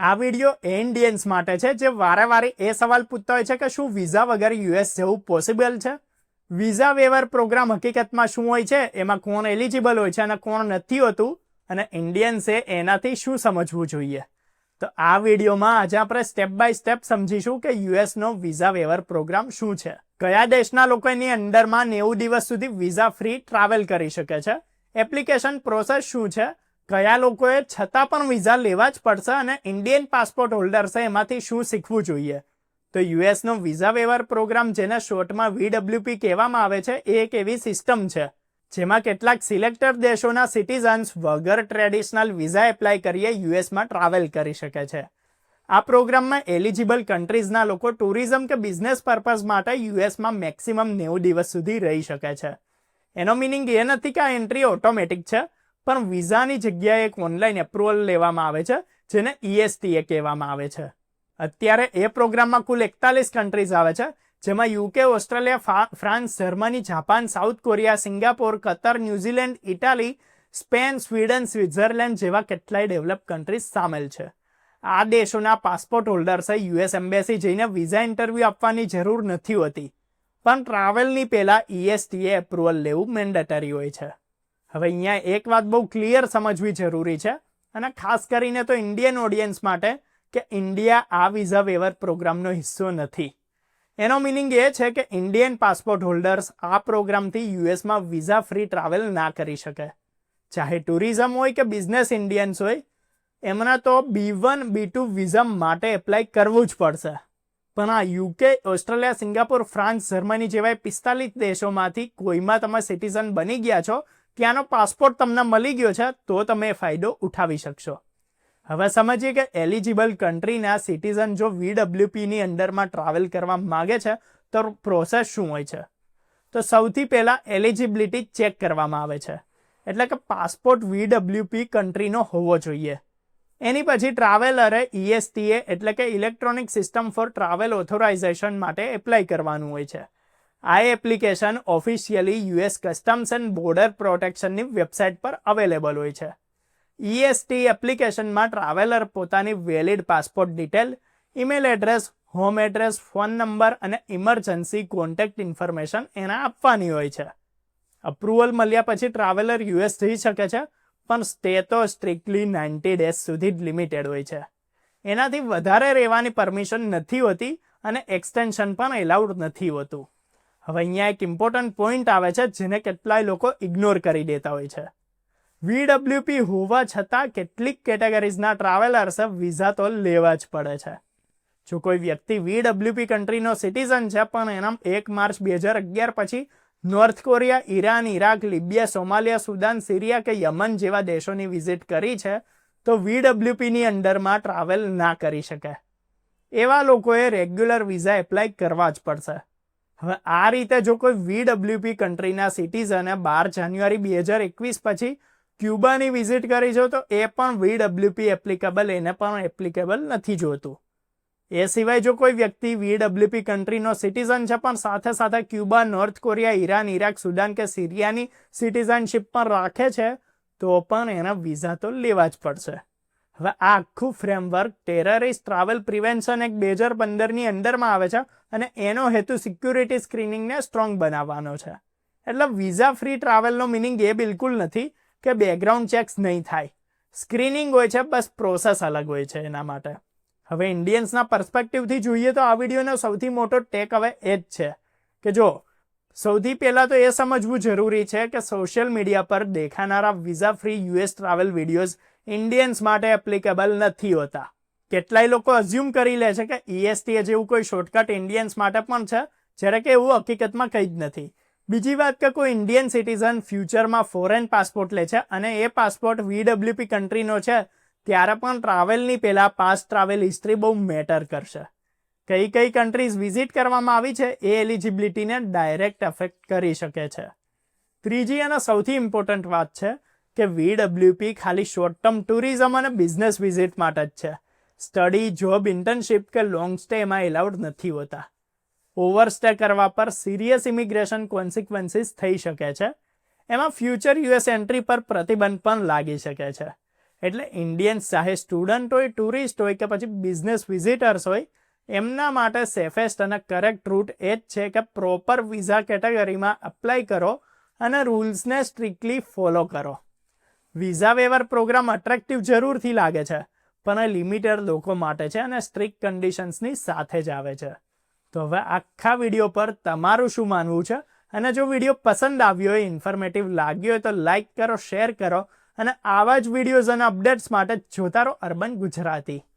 આ વીડિયો એ ઇન્ડિયન્સ માટે છે, જે વારે વારે એ સવાલ પૂછતા હોય છે કે શું વિઝા વગર યુએસ જવું પોસિબલ છે? વિઝા વેવર પ્રોગ્રામ હકીકતમાં શું હોય છે? એમાં કોણ એલિજિબલ હોય છે અને કોણ નથી હોતું? અને ઇન્ડિયન્સે એનાથી શું સમજવું જોઈએ? તો આ વિડીયોમાં આજે આપણે સ્ટેપ બાય સ્ટેપ સમજીશું કે યુએસનો વિઝા વેવર પ્રોગ્રામ શું છે. કયા દેશના લોકો એની અંડરમાં નેવું દિવસ સુધી વિઝા ફ્રી ટ્રાવેલ કરી શકે છે? એપ્લિકેશન પ્રોસેસ શું છે? કયા લોકોએ છતાં પણ વિઝા લેવા જ પડશે અને ઇન્ડિયન પાસપોર્ટ હોલ્ડર્સે એમાંથી શું શીખવું જોઈએ? તો યુએસનો વિઝા વેવર પ્રોગ્રામ જેને શોર્ટમાં વીડબ્લ્યુપી કહેવામાં આવે છે, એ એક એવી સિસ્ટમ છે, જેમાં કેટલાક સિલેક્ટર દેશોના સિટીઝન્સ વગર ટ્રેડિશનલ વિઝા એપ્લાય કરીએ યુએસમાં ટ્રાવેલ કરી શકે છે. આ પ્રોગ્રામમાં એલિજિબલ કન્ટ્રીઝના લોકો ટુરિઝમ કે બિઝનેસ પર્પઝ માટે યુએસમાં મેક્સિમમ નેવું દિવસ સુધી રહી શકે છે. એનો મિનિંગ એ નથી કે આ એન્ટ્રી ઓટોમેટિક છે પણ વિઝાની જગ્યાએ એક ઓનલાઈન એપ્રુવલ લેવામાં આવે છે, જેને ઈએસટીએ કહેવામાં આવે છે. અત્યારે એ પ્રોગ્રામમાં કુલ એકતાલીસ કન્ટ્રીઝ આવે છે, જેમાં UK Australia France Germany Japan South Korea Singapore Qatar New Zealand Italy Spain Sweden Switzerland જેવા કેટલાય ડેવલપ કન્ટ્રીઝ સામેલ છે. આ દેશોના પાસપોર્ટ હોલ્ડર્સે યુએસ એમ્બેસી જઈને વિઝા ઇન્ટરવ્યૂ આપવાની જરૂર નથી હોતી. પણ ટ્રાવેલની પહેલાં ઈએસટીએ એપ્રુવલ લેવું મેન્ડેટરી હોય છે. હવે અહીંયા એક વાત બહુ ક્લિયર સમજવી જરૂરી છે અને ખાસ કરીને તો ઇન્ડિયન ઓડિયન્સ માટે કે ઇન્ડિયા આ વિઝા વેવર પ્રોગ્રામનો હિસ્સો નથી. એનો મિનિંગ એ છે કે ઇન્ડિયન પાસપોર્ટ હોલ્ડર્સ આ પ્રોગ્રામથી યુએસમાં વિઝા ફ્રી ટ્રાવેલ ના કરી શકે. ચાહે ટુરિઝમ હોય કે બિઝનેસ ઇન્ડિયન્સ હોય, એમના તો B one B two visa માટે એપ્લાય કરવું જ પડશે. પણ આ UK Australia Singapore France Germany જેવા પિસ્તાલીસ દેશોમાંથી કોઈમાં તમે સિટીઝન બની ગયા છો ત્યાંનો પાસપોર્ટ તમને મળી ગયો છે, તો તમે એ ફાયદો ઉઠાવી શકશો. હવે સમજીએ કે એલિજિબલ કન્ટ્રીના સિટીઝન જો વીડબ્લ્યુપીની અંડરમાં ટ્રાવેલ કરવા માગે છે, તો પ્રોસેસ શું હોય છે? તો સૌથી પહેલાં એલિજિબિલિટી ચેક કરવામાં આવે છે. એટલે કે પાસપોર્ટ વીડબ્લ્યુપી કન્ટ્રીનો હોવો જોઈએ. એની પછી ટ્રાવેલરે ઈએસટીએ એટલે કે electronic system for travel authorization માટે એપ્લાય કરવાનું હોય છે. આ application officially US customs and border પ્રોટેક્શનની website પર અવેલેબલ હોય છે. ઈએસટી એપ્લિકેશનમાં ટ્રાવેલર પોતાની valid passport detail, email address, home address, phone number અને ઇમરજન્સી કોન્ટેક્ટ ઇન્ફોર્મેશન એના આપવાની હોય છે. અપ્રુવલ મળ્યા પછી ટ્રાવેલર યુએસ જઈ શકે છે, પણ સ્ટે તો સ્ટ્રિક્ટલી નાઇન્ટી ડેઝ સુધી જ લિમિટેડ હોય છે. એનાથી વધારે રહેવાની પરમિશન નથી હોતી અને એક્સટેન્શન પણ એલાઉડ નથી હોતું. હવે અહીંયા એક ઇમ્પોર્ટન્ટ પોઈન્ટ આવે છે જેને કેટલાય લોકો ઇગ્નોર કરી દેતા હોય છે. વીડબ્લ્યુપી હોવા છતાં કેટલીક કેટેગરીઝના ટ્રાવેલર્સે વિઝા તો લેવા જ પડે છે. જો કોઈ વ્યક્તિ વીડબ્લ્યુપી કન્ટ્રીનો સિટીઝન છે, પણ એના એક માર્ચ બે હજાર અગિયાર પછી North Korea Iran Iraq Libya Somalia Sudan Syria કે યમન જેવા દેશોની વિઝિટ કરી છે, તો વીડબ્લ્યુપીની અંડરમાં ટ્રાવેલ ના કરી શકે. એવા લોકોએ રેગ્યુલર વિઝા એપ્લાય કરવા જ પડશે. હવે આ રીતે જો કોઈ વીડબ્લ્યુપી કન્ટ્રીના સિટીઝને બાર જાન્યુઆરી બે હજાર એકવીસ પછી ક્યુબાની વિઝિટ કરી જો તો એ પણ વીડબ્લ્યુપી એપ્લિકેબલ એને પણ એપ્લિકેબલ નથી જોતું. એ સિવાય જો કોઈ વ્યક્તિ વીડબ્લ્યુપી કન્ટ્રીનો સિટીઝન છે, પણ સાથે સાથે Cuba, North Korea, Iran Iraq Sudan કે સિરિયાની સિટીઝનશીપ પણ રાખે છે, તો પણ એના વિઝા તો લેવા જ પડશે. હવે આખું ફ્રેમવર્ક ટેરરિસ્ટ ટ્રાવેલ પ્રિવેન્શન એક બે હજાર પંદરની અંદરમાં આવે છે અને એનો હેતુ સિક્યુરિટી સ્ક્રીનિંગને સ્ટ્રોંગ બનાવવાનો છે. એટલે વિઝા ફ્રી ટ્રાવેલનો મિનિંગ એ બિલકુલ નથી કે બેકગ્રાઉન્ડ ચેક્સ નહીં થાય. સ્ક્રીનિંગ હોય છે, બસ પ્રોસેસ અલગ હોય છે એના માટે. હવે ઇન્ડિયન્સના પર્સપેક્ટિવથી જોઈએ તો આ વિડીયોનો સૌથી મોટો ટેક હવે એ જ છે કે જો, સૌથી પહેલાં તો એ સમજવું જરૂરી છે કે સોશિયલ મીડિયા પર દેખાનારા visa free US travel videos Indians માટે એપ્લિકેબલ નથી હોતા. કેટલાય લોકો અઝ્યુમ કરી લે છે કે ઈએસટી જેવું કોઈ શોર્ટકટ ઇન્ડિયન્સ માટે પણ છે, જ્યારે કે એવું હકીકતમાં કંઈ જ નથી. બીજી વાત કે કોઈ ઇન્ડિયન સિટીઝન ફ્યુચરમાં ફોરેન પાસપોર્ટ લે છે અને એ પાસપોર્ટ વીડબ્લ્યુપી કન્ટ્રીનો છે, ત્યારે પણ ટ્રાવેલની પહેલાં પાસ ટ્રાવેલ હિસ્ટ્રી બહુ મેટર કરશે. કઈ કઈ કન્ટ્રીઝ વિઝિટ કરવામાં આવી છે, એ એલિજિબિલિટીને ડાયરેક્ટ એફેક્ટ કરી શકે છે. ત્રીજી અને સૌથી ઇમ્પોર્ટન્ટ વાત છે કે વીડબ્લ્યુપી ખાલી શોર્ટ ટર્મ ટુરિઝમ અને બિઝનેસ વિઝિટ માટે જ છે. સ્ટડી જોબ ઇન્ટર્નશીપ કે લોંગ સ્ટે એમાં એલાઉડ નથી હોતા. ઓવરસ્ટે કરવા પર સિરિયસ ઇમિગ્રેશન કોન્સિક્વન્સીસ થઈ શકે છે. એમાં ફ્યુચર યુએસ એન્ટ્રી પર પ્રતિબંધ પણ લાગી શકે છે. એટલે ઇન્ડિયન્સ ચાહે સ્ટુડન્ટ હોય ટુરિસ્ટ હોય કે પછી બિઝનેસ વિઝિટર્સ હોય, એમના માટે સેફેસ્ટ અને કરેક્ટ રૂટ એ જ છે કે પ્રોપર વિઝા કેટેગરીમાં અપ્લાય કરો અને રૂલ્સને સ્ટ્રિક્ટલી ફોલો કરો. વિઝા વેવર પ્રોગ્રામ અટ્રેક્ટિવ જરૂરથી લાગે છે, પણ લિમિટેડ લોકો માટે છે અને સ્ટ્રિક્ટ કન્ડિશન્સની સાથે જ આવે છે. તો હવે આખા વીડિયો પર તમારું શું માનવું છે? અને જો વીડિયો પસંદ આવ્યો હોય ઇન્ફોર્મેટિવ લાગ્યો હોય તો લાઇક કરો શેર કરો અને આવા જ વિડીયોઝ અને અપડેટ્સ માટે જોતા રહો અર્બન ગુજરાતી.